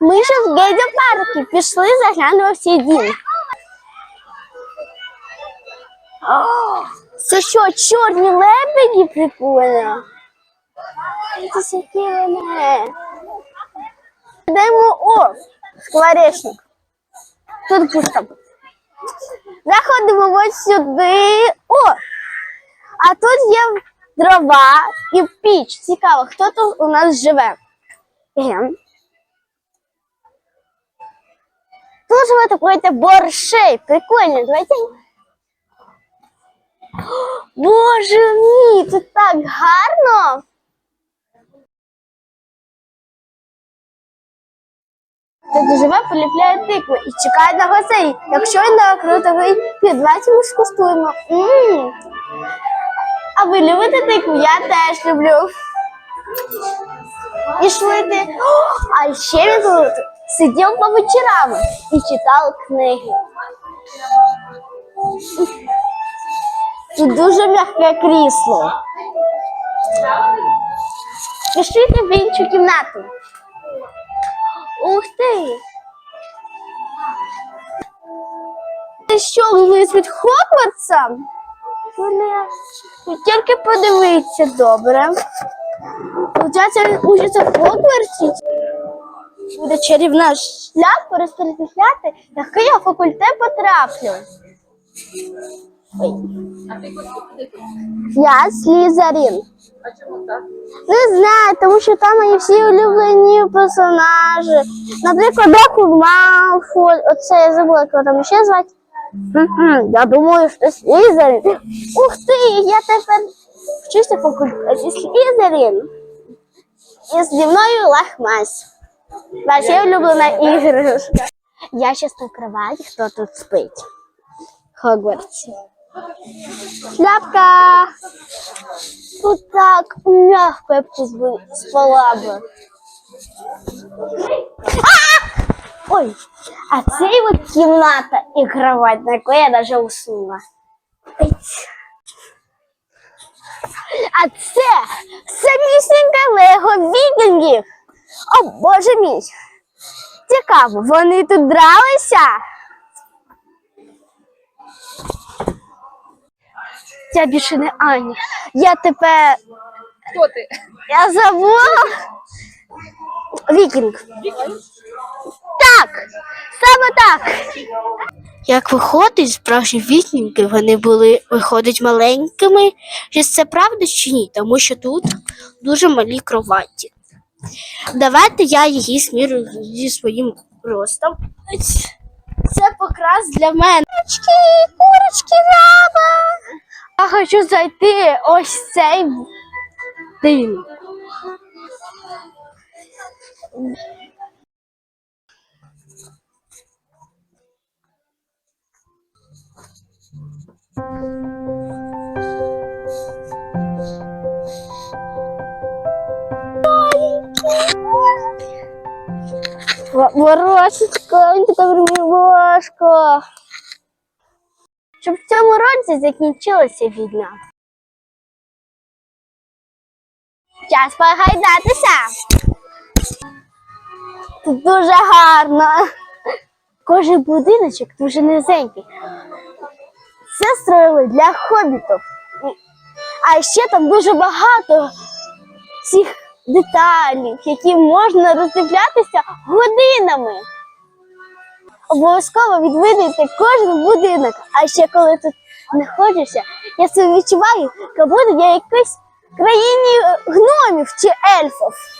Ми ще в гейдя-парку пішли, заглянули всі дім. Це що, чорні лебеді прикольно? Це які вони. Йдемо о, скворечник. Тут пусто. Заходимо ось сюди. О! А тут є дрова і піч. Цікаво, хто тут у нас живе. Ген. Тут живе такой-то боршей. Прикольно. Давайте. Боже мій, тут так гарно. Тут живе, поліпляє тикви і чекає на гостей. Якщо він накрутовий під давайте ми скуштуємо. А ви любите тикву? Я теж люблю. І швидко. А ще він тут сидів по вечорам і читав книги. Тут дуже м'яке крісло. Пішли в іншу кімнату. Ух ти! Ти що, лист від Хогвартса? Тільки подивіться добре. Получається, він учиться в Хогвартсі. Буде чарівна шлях перестріляти, який я факультет потраплю. Я Слізарін. А чому так? Не знаю, тому що там мої всі улюблені персонажі. Наприклад, Доку Малфой. Оце я забула, як його там ще звати. Я думаю, що Слізерин. Ух ти, я тепер вчуся по культурі Слізерин. І зі мною лахмась. Ваша улюблена іграшка. Я щас на кроваті, хто тут спить. Хогвартсі. Шляпка. Тут так мягко я б спала би. Ой, а це от кімната і кровать, на якій я навіть уснула. А це самісінька лего вікінгів. О, боже мій. Цікаво, вони тут дралися? Я більше не Аня. Я тепер Хто ти? я забула. Вікінг. Так, саме так. Як виходить, справжні вікінги, вони були, виходять маленькими. Чи це правда чи ні? Тому що тут дуже малі кроваті. Давайте я її змірю зі своїм ростом. Це покрас для мене. Курочки, курочки, жаба. Я хочу зайти ось цей дим. Ворочечко, він така важко. Щоб в цьому році закінчилася війна. Час погайдатися. Тут дуже гарно. Кожен будиночок дуже низенький. Це строїли для хобітів. А ще там дуже багато цих деталей, які можна роздивлятися годинами. Обов'язково відвідуйте кожен будинок. А ще коли тут знаходишся, я себе відчуваю, як будто я якось країні гномів чи ельфів.